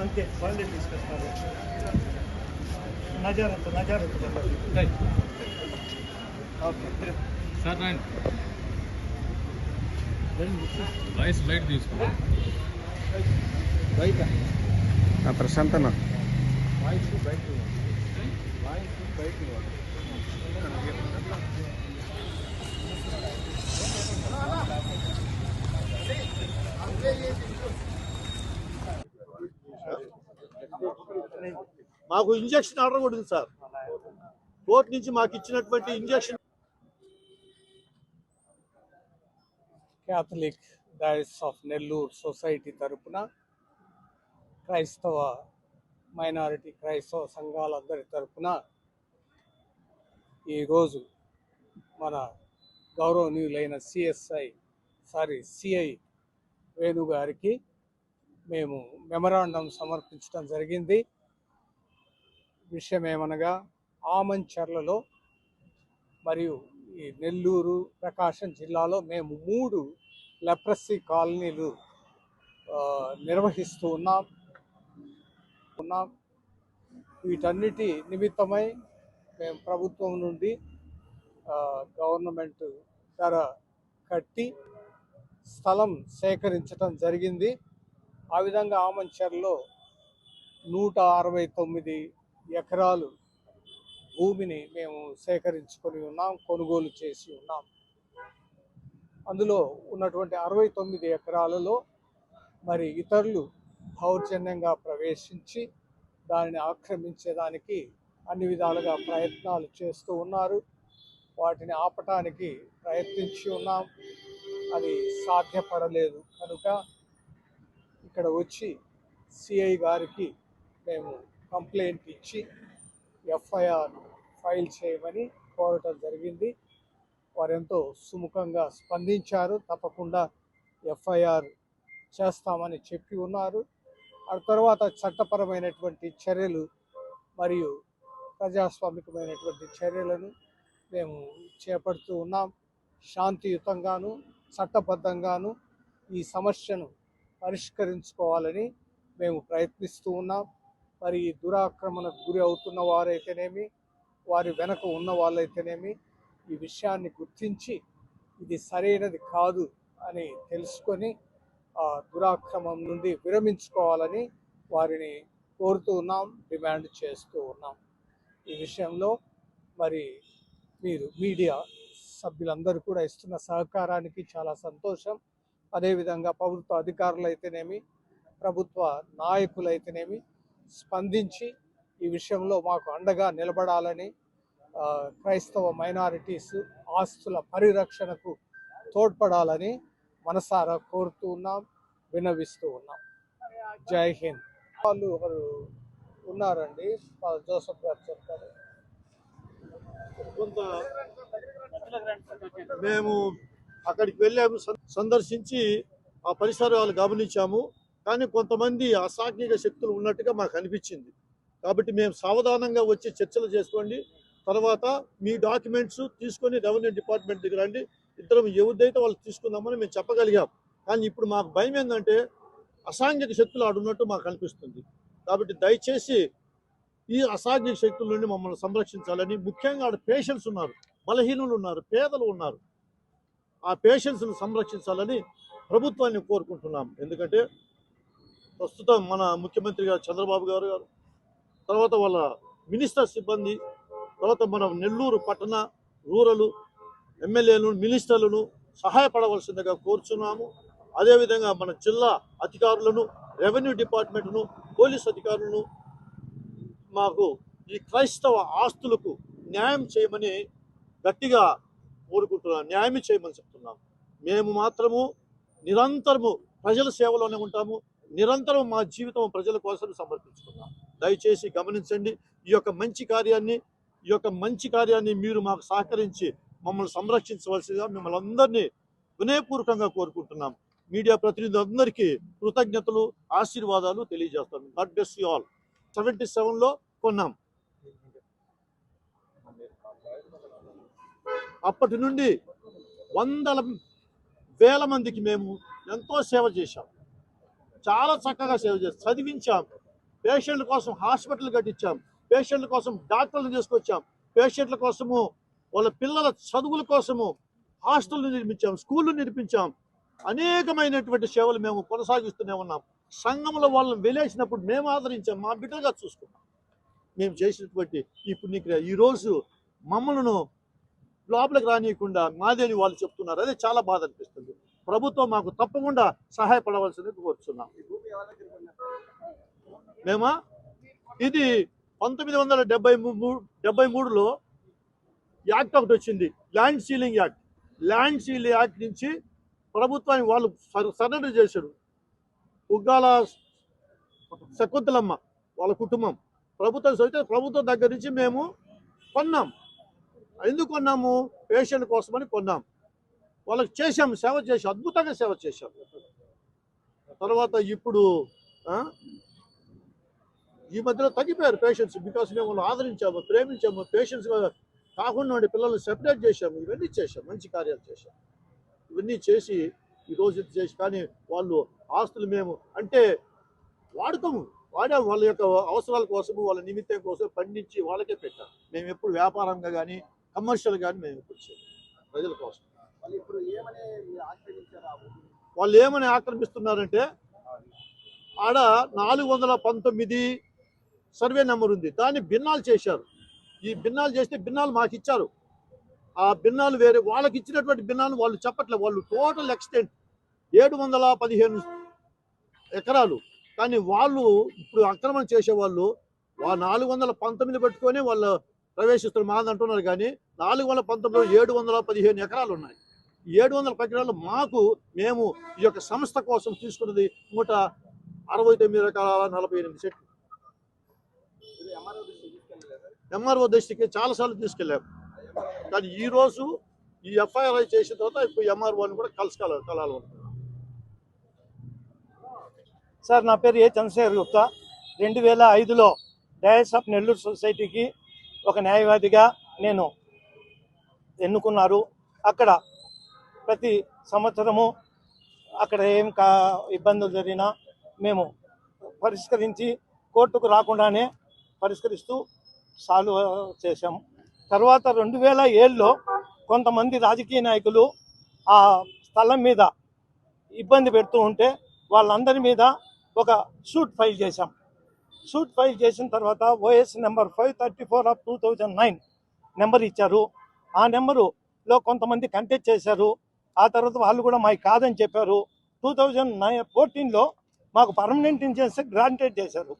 అంతే వాళ్ళే తీసుకొస్తారు నజారత్ నజారత్ ఓకే సార్ రండి వాయిస్ బయట తీసుకో బయట ప్రశాంత్ అన్న. వాయిస్ బయట వాయిస్ బయట మాకు ఇంజక్షన్ ఆర్డర్ కూడా ఉంది సార్. కోర్టు నుంచి మాకు ఇచ్చినటువంటి injunction Catholic diocese of Nellore society తరపున క్రైస్తవ మైనారిటీ క్రైస్తవ సంఘాలందరి తరపున ఈరోజు మన గౌరవనీయులైన సిఎస్ఐ సారీ సిఐ వేణు గారికి మేము మెమరాండం సమర్పించడం జరిగింది. విషయం ఏమనగా ఆమంచర్లలో మరియు ఈ నెల్లూరు ప్రకాశం జిల్లాలో మేము మూడు లెప్రసీ కాలనీలు నిర్వహిస్తూ ఉన్నాం. ఉన్నాం. వీటన్నిటి నిమిత్తమై మేము ప్రభుత్వం నుండి గవర్నమెంట్ ధర కట్టి స్థలం సేకరించడం జరిగింది. ఆ విధంగా ఆమంచర్లో నూట అరవై తొమ్మిది ఎకరాలు భూమిని మేము సేకరించుకొని ఉన్నాం కొనుగోలు చేసి ఉన్నాం. అందులో ఉన్నటువంటి అరవై తొమ్మిది ఎకరాలలో మరి ఇతరులు దౌర్జన్యంగా ప్రవేశించి దానిని ఆక్రమించేదానికి అన్ని విధాలుగా ప్రయత్నాలు చేస్తూ ఉన్నారు. వాటిని ఆపటానికి ప్రయత్నించి ఉన్నాం. అది సాధ్యపడలేదు. కనుక ఇక్కడ వచ్చి సిఐ గారికి మేము కంప్లైంట్ ఇచ్చి ఎఫ్ఐఆర్ ఫైల్ చేయమని కోరటం జరిగింది. వారెంతో సుముఖంగా స్పందించారు. తప్పకుండా ఎఫ్ఐఆర్ చేస్తామని చెప్పి ఉన్నారు. ఆ తర్వాత చట్టపరమైనటువంటి చర్యలు మరియు ప్రజాస్వామికమైనటువంటి చర్యలను మేము చేపడుతూ ఉన్నాం. శాంతియుతంగాను చట్టబద్ధంగాను ఈ సమస్యను పరిష్కరించుకోవాలని మేము ప్రయత్నిస్తూ ఉన్నాం. మరి ఈ దురాక్రమణకు గురి అవుతున్న వారైతేనేమి వారి వెనక ఉన్న వాళ్ళైతేనేమి ఈ విషయాన్ని గుర్తించి ఇది సరైనది కాదు అని తెలుసుకొని ఆ దురాక్రమం నుండి విరమించుకోవాలని వారిని కోరుతూ ఉన్నాం డిమాండ్ చేస్తూ ఉన్నాం. ఈ విషయంలో మరి మీరు మీడియా సభ్యులందరూ కూడా ఇస్తున్న సహకారానికి చాలా సంతోషం. అదేవిధంగా ప్రభుత్వ అధికారులు అయితేనేమి ప్రభుత్వ నాయకులైతేనేమి స్పందించి ఈ విషయంలో మాకు అండగా నిలబడాలని క్రైస్తవ మైనారిటీస్ ఆస్తుల పరిరక్షణకు తోడ్పడాలని మనసారా కోరుతూ ఉన్నాం వినవిస్తూ ఉన్నాం. జై హింద్. వాళ్ళు ఒకరు ఉన్నారండి? జోసఫ్ గారు చెప్తారు కొంత మేము అక్కడికి వెళ్ళాము సందర్శించి ఆ పరిసరాలు గమనించాము. కానీ కొంతమంది అసాంఘిక శక్తులు ఉన్నట్టుగా మాకు అనిపించింది. కాబట్టి మేము సావధానంగా వచ్చి చర్చలు చేసుకోండి. తర్వాత మీ డాక్యుమెంట్స్ తీసుకొని రెవెన్యూ డిపార్ట్మెంట్ దగ్గర అండి ఇద్దరం ఎవరిదైతే వాళ్ళు తీసుకుందామని మేము చెప్పగలిగాం. కానీ ఇప్పుడు మాకు భయం ఏంటంటే అసాంఘిక శక్తులు ఆడున్నట్టు మాకు అనిపిస్తుంది. కాబట్టి దయచేసి ఈ అసాధ్య శక్తుల నుండి మమ్మల్ని సంరక్షించాలని ముఖ్యంగా ఆడ పేషెంట్స్ ఉన్నారు బలహీనులు ఉన్నారు పేదలు ఉన్నారు. ఆ పేషెంట్స్ను సంరక్షించాలని ప్రభుత్వాన్ని కోరుకుంటున్నాం. ఎందుకంటే ప్రస్తుతం మన ముఖ్యమంత్రి గారు చంద్రబాబు గారు గారు తర్వాత వాళ్ళ మినిస్టర్ సిబ్బంది తర్వాత మన నెల్లూరు పట్టణ రూరల్ ఎమ్మెల్యేలను మినిస్టర్లను సహాయపడవలసిందిగా కోరుచున్నాము. అదేవిధంగా మన జిల్లా అధికారులను రెవెన్యూ డిపార్ట్మెంట్ను పోలీస్ అధికారులను మాకు ఈ క్రైస్తవ ఆస్తులకు న్యాయం చేయమని గట్టిగా కోరుకుంటున్నాం న్యాయం చేయమని చెప్తున్నాం. మేము మాత్రము నిరంతరము ప్రజల సేవలోనే ఉంటాము నిరంతరం మా జీవితం ప్రజల కోసం సమర్పించుకున్నాం దయచేసి గమనించండి ఈ యొక్క మంచి కార్యాన్ని ఈ యొక్క మంచి కార్యాన్ని మీరు మాకు సహకరించి మమ్మల్ని సంరక్షించవలసిందిగా మిమ్మల్ని అందరినీ వినయపూర్వకంగా కోరుకుంటున్నాం. మీడియా ప్రతినిధులందరికీ కృతజ్ఞతలు ఆశీర్వాదాలు తెలియజేస్తాం. God bless you all seventy సెవెన్లో కొన్నాం అప్పటి నుండి వందల వేల మందికి మేము ఎంతో సేవ చేశాం. చాలా చక్కగా సేవ చేస్తాం చదివించాం. పేషెంట్ల కోసం హాస్పిటల్ కట్టించాం. పేషెంట్ల కోసం డాక్టర్లు తీసుకొచ్చాం. పేషెంట్ల కోసము వాళ్ళ పిల్లల చదువుల కోసము హాస్టల్ నిర్మించాం స్కూళ్ళు నిర్మించాం. అనేకమైనటువంటి సేవలు మేము కొనసాగిస్తూనే ఉన్నాం. సంఘంలో వాళ్ళని వెలేసినప్పుడు మేము ఆదరించాం. మా బిడ్డలుగా చూసుకున్నాం. మేము చేసినటువంటి ఈ పుణ్యక్రియ. ఈరోజు మమ్మల్ని లోపలికి రానియకుండా మాదేని వాళ్ళు చెప్తున్నారు. అదే చాలా బాధ అనిపిస్తుంది. ప్రభుత్వం మాకు తప్పకుండా సహాయపడవలసింది కోరుతున్నాం మేమా? ఇది పంతొమ్మిది వందల డెబ్బై మూడు డెబ్బై మూడులో యాక్ట్ ఒకటి వచ్చింది. Land ceiling act. Land ceiling act నుంచి ప్రభుత్వాన్ని వాళ్ళు సరెండర్ చేశారు. ఉగ్గాల శకుంతలమ్మ వాళ్ళ కుటుంబం. ప్రభుత్వం అయితే ప్రభుత్వం దగ్గర నుంచి మేము కొన్నాం. ఎందుకు కొన్నాము? పేషెంట్ కోసమని కొన్నాం. వాళ్ళకి చేశాం సేవ చేసాం అద్భుతంగా సేవ చేశాం. తర్వాత ఇప్పుడు ఈ మధ్యలో తగ్గిపోయారు పేషెంట్స్ బికాస్ మేము వాళ్ళు ఆదరించాము ప్రేమించాము పేషెంట్స్ కాకుండా ఉండే పిల్లల్ని సెపరేట్ చేశాము ఇవన్నీ చేశాం మంచి కార్యాలు చేశాం. ఇవన్నీ చేసి ఈ రోజు చేసి కానీ వాళ్ళు ఆస్తులు మేము అంటే వాడుకోము. వాడాము వాళ్ళ యొక్క అవసరాల కోసము వాళ్ళ నిమిత్తం కోసం పండించి వాళ్ళకే పెట్టాం. మేము ఎప్పుడు వ్యాపారంగా కానీ కమర్షియల్ కానీ మేము ఎప్పుడు చేయం ప్రజల కోసం? వాళ్ళు ఏమని ఆక్రమిస్తున్నారంటే ఆడ నాలుగు వందల పంతొమ్మిది సర్వే నెంబర్ ఉంది. దాన్ని భిన్నాలు చేశారు. ఈ భిన్నాలు చేస్తే భిన్నాలు మాకు ఇచ్చారు. ఆ భిన్నాలు వేరే వాళ్ళకి ఇచ్చినటువంటి భిన్నాలు వాళ్ళు చెప్పట్లేదు వాళ్ళు టోటల్ ఎక్స్టెంట్ ఏడు వందల పదిహేను ఎకరాలు కానీ వాళ్ళు ఇప్పుడు ఆక్రమణ చేసేవాళ్ళు నాలుగు వందల పంతొమ్మిది పెట్టుకొని వాళ్ళు ప్రవేశిస్తున్నారు. మాది అంటున్నారు కానీ నాలుగు వందల పంతొమ్మిదిలో ఏడు వందల పదిహేను ఎకరాలు ఉన్నాయి ఏడు వందల ఎకరాలు మాకు మేము ఈ యొక్క సంస్థ కోసం తీసుకున్నది నూట అరవై తొమ్మిది రకాల నలభై ఎనిమిది సెట్లు ఎంఆర్ఓ దృష్టికి చాలాసార్లు తీసుకెళ్ళాం. కానీ ఈ రోజు ఈ ఎఫ్ఐఆర్ చేసిన తర్వాత ఇప్పుడు ఎంఆర్ఓని కూడా కలుసుకోవాలి కలాలనుకుంటున్నాం సార్ నా పేరు ఏ చంద్రశేఖర్ గుప్తా. రెండు వేల ఐదులో డయస్ ఆఫ్ నెల్లూరు సొసైటీకి ఒక న్యాయవాదిగా నేను ఎన్నుకున్నారు. అక్కడ ప్రతి సంవత్సరము అక్కడ ఏం కా ఇబ్బందులు జరిగినా మేము పరిష్కరించి కోర్టుకు రాకుండానే పరిష్కరిస్తూ సాల్వ్ చేశాము తర్వాత రెండు వేల ఏడులో కొంతమంది రాజకీయ నాయకులు ఆ స్థలం మీద ఇబ్బంది పెడుతూ ఉంటే వాళ్ళందరి మీద ఒక సూట్ ఫైల్ చేశాం. సూట్ ఫైల్ చేసిన తర్వాత OS number five thirty four of two thousand nine number ఇచ్చారు. ఆ నెంబరులో కొంతమంది కంటెక్ట్ చేశారు. ఆ తర్వాత వాళ్ళు కూడా మాకు కాదని చెప్పారు. టూ థౌజండ్ నైన్ ఫోర్టీన్లో మాకు పర్మనెంట్ ఇంజెక్షన్ గ్రాంటెడ్ చేశారు.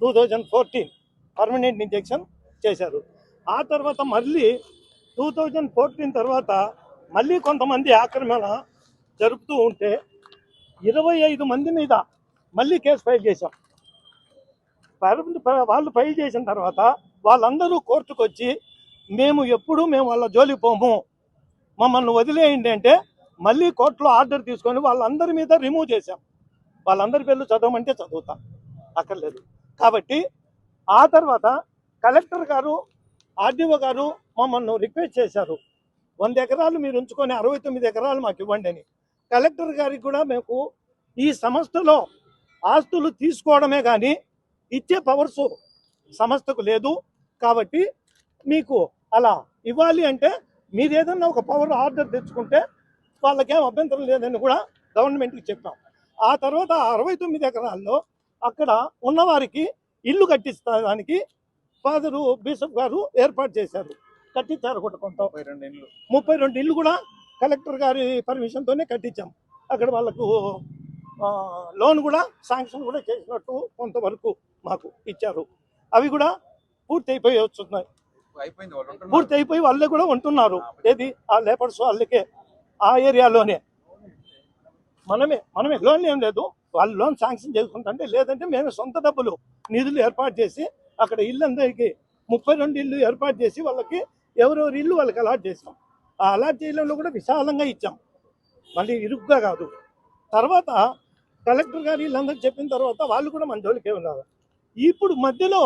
Two thousand fourteen permanent injection చేశారు. ఆ తర్వాత మళ్ళీ టూ థౌజండ్ ఫోర్టీన్ తర్వాత మళ్ళీ కొంతమంది ఆక్రమణ జరుపుతూ ఉంటే ఇరవై ఐదు మంది మీద మళ్ళీ కేసు ఫైల్ చేశాం. వాళ్ళు ఫైల్ చేసిన తర్వాత వాళ్ళందరూ కోర్టుకు వచ్చి మేము ఎప్పుడు మేము వాళ్ళ జోలికి పోము. మమ్మల్ని వదిలేయండి అంటే మళ్ళీ కోర్టులో ఆర్డర్ తీసుకొని వాళ్ళందరి మీద రిమూవ్ చేశాం. వాళ్ళందరి పేర్లు చదవమంటే చదువుతాం. అక్కర్లేదు. కాబట్టి ఆ తర్వాత కలెక్టర్ గారు ఆర్డీఓ గారు మమ్మల్ని రిక్వెస్ట్ చేశారు. వంద ఎకరాలు మీరు ఉంచుకొని అరవై తొమ్మిది ఎకరాలు మాకు ఇవ్వండి అని. కలెక్టర్ గారికి కూడా మేము ఈ సంస్థలో ఆస్తులు తీసుకోవడమే కానీ ఇచ్చే పవర్స్ సంస్థకు లేదు. కాబట్టి మీకు అలా ఇవ్వాలి అంటే మీరు ఏదన్నా ఒక పవర్ ఆర్డర్ తెచ్చుకుంటే వాళ్ళకేం అభ్యంతరం లేదని కూడా గవర్నమెంట్కి చెప్పాం ఆ తర్వాత అరవై తొమ్మిది ఎకరాల్లో అక్కడ ఉన్నవారికి ఇల్లు కట్టించడానికి ఫాదరు బిషప్ గారు ఏర్పాటు చేశారు. కట్టించారు కూడా కొంత ముప్పై రెండు ఇల్లు కూడా కలెక్టర్ గారి పర్మిషన్తోనే కట్టించాం. అక్కడ వాళ్ళకు లోన్ కూడా శాంక్షన్ కూడా చేసినట్టు కొంతవరకు మాకు ఇచ్చారు. అవి కూడా పూర్తి అయిపోయి వస్తున్నాయి. పూర్తి అయిపోయి వాళ్ళే కూడా ఉంటున్నారు. ఏది? ఆ లేబర్స్ వాళ్ళకే ఆ ఏరియాలోనే. మనమే మనమే లోన్ ఏం లేదు. వాళ్ళు లోన్ శాంక్షన్ చేసుకుంటుంటే లేదంటే మేమే సొంత డబ్బులు నిధులు ఏర్పాటు చేసి అక్కడ ఇల్లు అందరికీ ముప్పై రెండు ఇల్లు ఏర్పాటు చేసి వాళ్ళకి ఎవరెవరి ఇల్లు వాళ్ళకి అలాట్ చేసాం ఆ అలాట్ చేయడంలో కూడా విశాలంగా ఇచ్చాం. మళ్ళీ ఇరుగ్గా కాదు. తర్వాత కలెక్టర్ గారు వీళ్ళందరూ చెప్పిన తర్వాత వాళ్ళు కూడా మన జోలికే ఉన్నారు. ఇప్పుడు మధ్యలో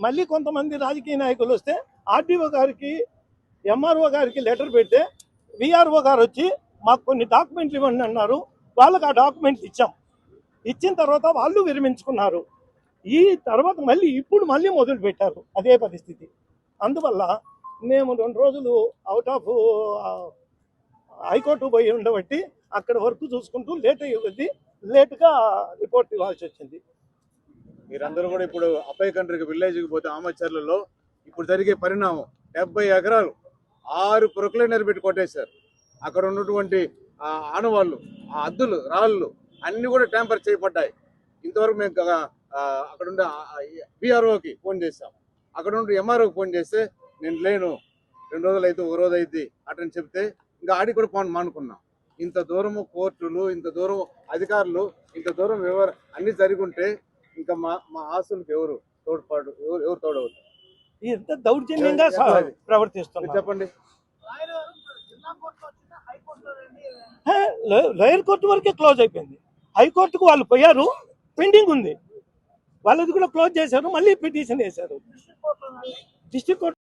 మళ్ళీ కొంతమంది రాజకీయ నాయకులు వస్తే ఆర్డీఓ గారికి ఎంఆర్ఓ గారికి లెటర్ పెడితే విఆర్ఓ గారు వచ్చి మాకు కొన్ని డాక్యుమెంట్లు ఇవ్వండి అన్నారు. వాళ్ళకి ఆ డాక్యుమెంట్స్ ఇచ్చాం. ఇచ్చిన తర్వాత వాళ్ళు విరమించుకున్నారు. ఈ తర్వాత మళ్ళీ ఇప్పుడు మళ్ళీ మొదలు పెట్టారు అదే పరిస్థితి. అందువల్ల మేము రెండు రోజులు అవుట్ ఆఫ్ హైకోర్టు పోయి ఉండబట్టి అక్కడ వర్క్ చూసుకుంటూ లేట్ అయ్యి లేట్గా రిపోర్ట్ ఇవ్వాల్సి వచ్చింది. మీరందరూ కూడా ఇప్పుడు అపై కంట్రీకి విలేజ్కి పోతే ఆమచర్లలో ఇప్పుడు జరిగే పరిణామం. డెబ్బై ఎకరాలు ఆరు ప్రొక్లైనర్ పెట్టి కొట్టేశారు. అక్కడ ఉన్నటువంటి ఆనవాళ్ళు ఆ అద్దులు రాళ్ళు అన్నీ కూడా ట్యాంపర్ చేయబడ్డాయి. ఇంతవరకు మేము అక్కడ ఉండే బీఆర్ఓకి ఫోన్ చేశాం. అక్కడ ఉండే ఎంఆర్ఓకి ఫోన్ చేస్తే నేను లేను. రెండు రోజులు అయితే ఒక రోజు అయితే అటని చెప్తే ఇంకా ఆడి కూడా ఫోన్ మానుకున్నాం. ఇంత దూరము కోర్టులు ఇంత దూరం అధికారులు ఇంత దూరం వివర అన్ని జరిగి ఉంటే ఇంకా మా మా ఆస్తులకు ఎవరు తోడ్పాటు ఎవరు ఎవరు తోడవుతారు? ఇంత దౌర్జన్యంగా ప్రవర్తిస్తున్నారు? చెప్పండి. లోయర్ కోర్టు వరకే క్లోజ్ అయిపోయింది. హైకోర్టుకు వాళ్ళు పోయారు పెండింగ్ ఉంది. వాళ్ళది కూడా క్లోజ్ చేశారు మళ్ళీ పిటిషన్ వేశారు. District court